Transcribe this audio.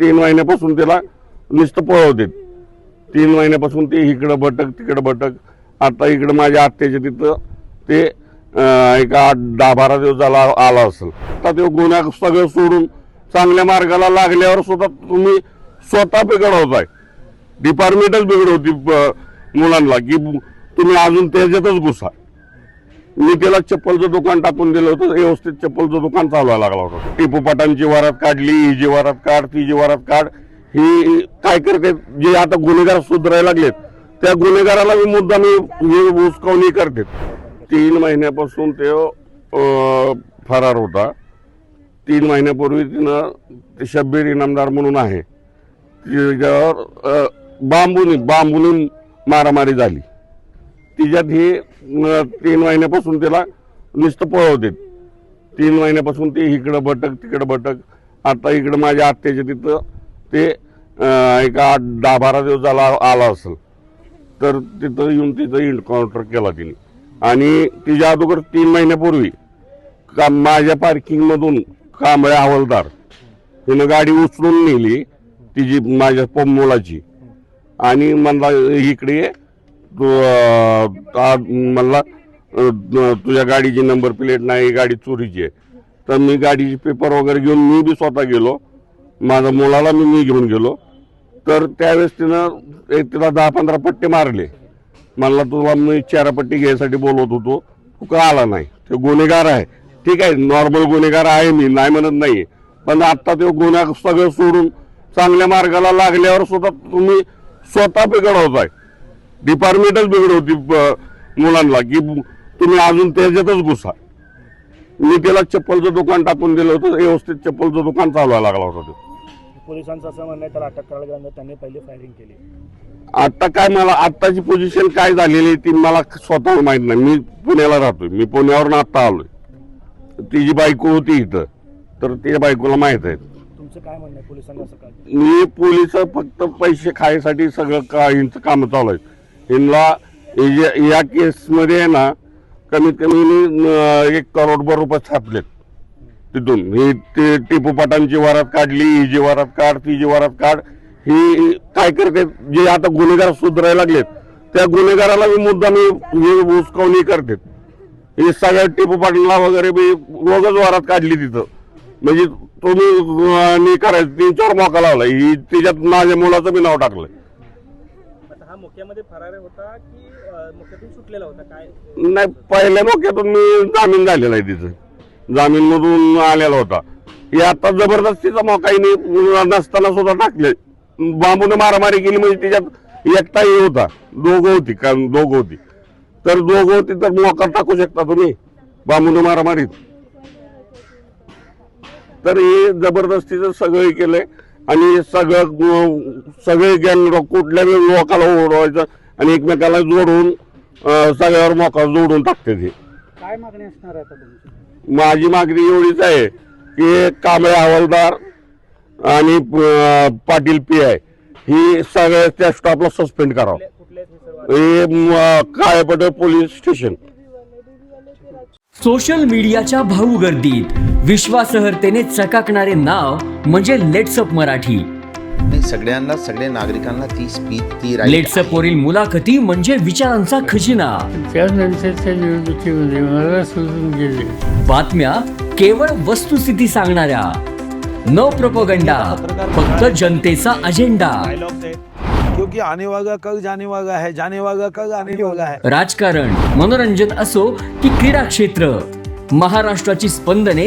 तीन महिन्यापासून त्याला नुसतं पळवते तीन महिन्यापासून ते इकडं भटक तिकडं भटक. आता इकडं माझ्या आत्याच्या तिथं ते एका एक आठ दहा बारा दिवस झाला आला असेल. आता ते गुन्हा सगळं सोडून चांगल्या मार्गाला लागल्यावर सुद्धा तुम्ही स्वतः बिघडवताय. डिपार्टमेंटच बिघडवती मुलांना की तुम्ही अजून त्याच्यातच घुसा. मी त्याला चप्पलचं दुकान टाकून दिलं होतं व्यवस्थित चप्पलचं दुकान चालवायला लागला होता. टिपू पाटांची वरात काढली ही जी वरात काढ ती जी वरात काढ. ही काय करते जे आता गुन्हेगार सुधारायला लागलेत त्या गुन्हेगाराला मी मुद्दा मी हुसकावणी करते. तीन महिन्यापासून ते फरार होता. तीन महिन्यापूर्वी तिनं ते शब्बीर इनामदार म्हणून आहे. तिच्यावर अं, बांबूने मारामारी झाली. तिच्यात ही तीन महिन्यापासून त्याला नुसतं पळवते तीन महिन्यापासून ते इकडं भटक तिकडं भटक. आता इकडं माझ्या आत्याच्या तिथं ते एक आठ दहा बारा दिवस झाला आला असेल. तर तिथं येऊन तिथं इन्काउंटर केला तिने. आणि तिच्या अगोदर तीन महिन्यापूर्वी का माझ्या पार्किंगमधून कांबळे हवालदार हिनं गाडी उचलून नेली तिची माझ्या प- मुलाची. आणि म्हणला इकडे तू म्हणला तुझ्या गाडीची नंबर प्लेट नाही गाडी चोरीची आहे. तर मी गाडीचे पेपर वगैरे घेऊन मी बी स्वतः गेलो. माझ्या मुलाला मी मी घेऊन गेलो. तर त्यावेळेस तिनं एक तिला दहा पंधरा पट्टे मारले. मला तुला मी चारापट्टी घ्यायसाठी बोलवत होतो. तू का आला नाही? ते गुन्हेगार आहे. ठीक आहे नॉर्मल गुन्हेगार आहे मी नाही म्हणत नाही पण आता ते गुन्हा सगळं सोडून चांगल्या मार्गाला लागल्यावर सुद्धा तुम्ही स्वतः बिघडवताय. डिपार्टमेंटच बिघडवती प- मुलांना की तुम्ही अजून त्याच्यातच घुसा. मी त्याला चप्पलचं दुकान टाकून दिलं होतं व्यवस्थित चप्पलचं दुकान चालवायला लागला होता तो. पोलिसांचं असं म्हणणं आहे त्याला अटक करायला गेल्यानंतर त्यांनी पहिली फायरिंग केली. आता काय मला आत्ताची पोझिशन काय झालेली ती मला स्वतःला माहीत नाही. मी पुण्याला राहतोय मी पुण्यावरून आता आलोय. तिची बायको होती इथं तर तिच्या बायकोला माहीत आहे. तुमचं काय म्हणणं आहे पोलिसांनी असं काय? मी पोलीस फक्त पैसे खायसाठी सगळं का यांचं काम चालू आहे यांना हे या केसमध्ये आहे ना कमीत कमी एक करोडभर रुपये छापलेत तिथून. ही ते टिपू पाटांची वरात काढली ही जी वरात काढ ती जी वरात काढ ही काय करते जे आता गुन्हेगार सुधारायला लागलेत त्या गुन्हेगाराला मी मुद्दा मी हे करते. हे सगळ्या टिपू पाटला वगैरे मी रोजच वरात काढली तिथं. म्हणजे तुम्ही करायचं तीन चार मोका लावला. ही तिच्यात माझ्या मुलाचं मी नाव टाकलं मुख्यामध्ये फरार होता की मुख्यातून सुटलेला होता? काय? नाही पहिल्या मोक्यातून मी जामीन झालेला आहे तिचं जामीन मधून आलेला होता. हे आता जबरदस्तीचा मोका नसताना सुद्धा टाकले. बांबूने मारामारी केली म्हणजे तिच्यात एकटा हे होता. दोघं होती का दोघं होती. तर दोघं होती तर मोका टाकू शकता तुम्ही बांबूने मारामारीत? तर हे जबरदस्तीचं सगळं केलंय. आणि हे सगळं सगळे गँग कुठल्या लोकाला ओढवायचं आणि एकमेकाला जोडून सगळ्यावर मोका जोडून टाकते ते. काय मागणी असणार आहे आता तुमची? माझी मागणी एवढीच आहे की कांबळे हवालदार आणि पाटील पी आय ही सगळ्या त्या स्टॉपला सस्पेंड करावं. कुठले हे हे म, काळेपटे पोलीस स्टेशन. सोशल मीडियाच्या भाऊ गर्दीत विश्वासार्हतेने चकाकणारे नाव म्हणजे लेट्सअप मराठी. नाही सगळ्यांना सगळ्या नागरिकांना ती स्पीच ती right लेट्सअप वरील मुलाखती म्हणजे विचारांचा खजिना. त्यानंतरच्या निवडणुकीमध्ये मला सोडून गेले. बातम्या केवळ वस्तुस्थिती सांगणाऱ्या. न प्रपोगंडा फक्त जनतेचा अजेंडा. डायलॉग्स आहेत क्योंकि आने वाला कल जाने वाला है जाने वाला कल आने वाला है. राजकारण मनोरंजन असो की क्रीडा क्षेत्र. महाराष्ट्राची स्पंदने